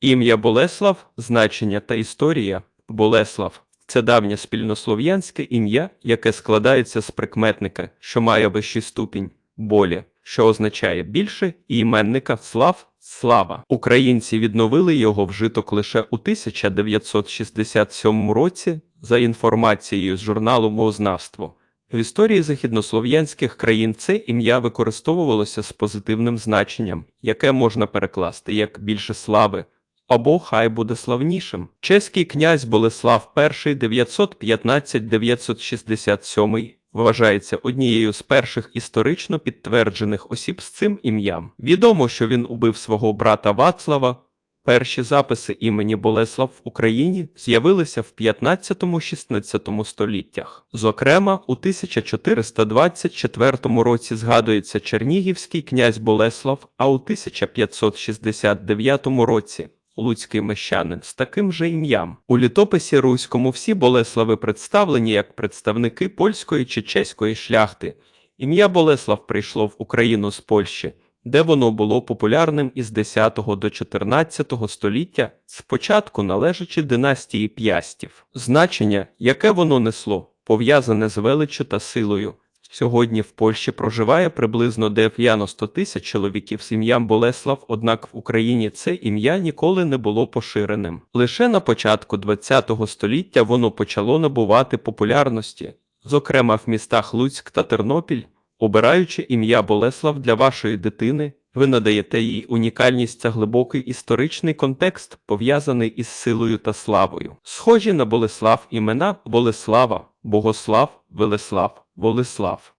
Ім'я Болеслав, значення та історія. Болеслав це давнє спільнослов'янське ім'я, яке складається з прикметника, що має вищий ступінь болі, що означає більше, і іменника слав. Слава. Українці відновили його вжиток лише у 1967 році, за інформацією з журналу Мовознавство. В історії західнослов'янських країн це ім'я використовувалося з позитивним значенням, яке можна перекласти як більше слави, або хай буде славнішим. Чеський князь Болеслав І 915-967 вважається однією з перших історично підтверджених осіб з цим ім'ям. Відомо, що він убив свого брата Вацлава. Перші записи імені Болеслав в Україні з'явилися в 15-16 століттях. Зокрема, у 1424 році згадується Чернігівський князь Болеслав, а у 1569 році Луцький мещанин з таким же ім'ям. У літописі руському всі Болеслави представлені як представники польської чи чеської шляхти. Ім'я Болеслав прийшло в Україну з Польщі, де воно було популярним із 10 до 14 століття, спочатку належачи династії п'ястів. Значення, яке воно несло, пов'язане з величчю та силою. Сьогодні в Польщі проживає приблизно 90 тисяч чоловіків з ім'ям Болеслав, однак в Україні це ім'я ніколи не було поширеним. Лише на початку ХХ століття воно почало набувати популярності, зокрема в містах Луцьк та Тернопіль. Обираючи ім'я Болеслав для вашої дитини, ви надаєте їй унікальність та глибокий історичний контекст, пов'язаний із силою та славою. Схожі на Болеслав імена Болеслава, Богослав, Велеслав, Волеслав.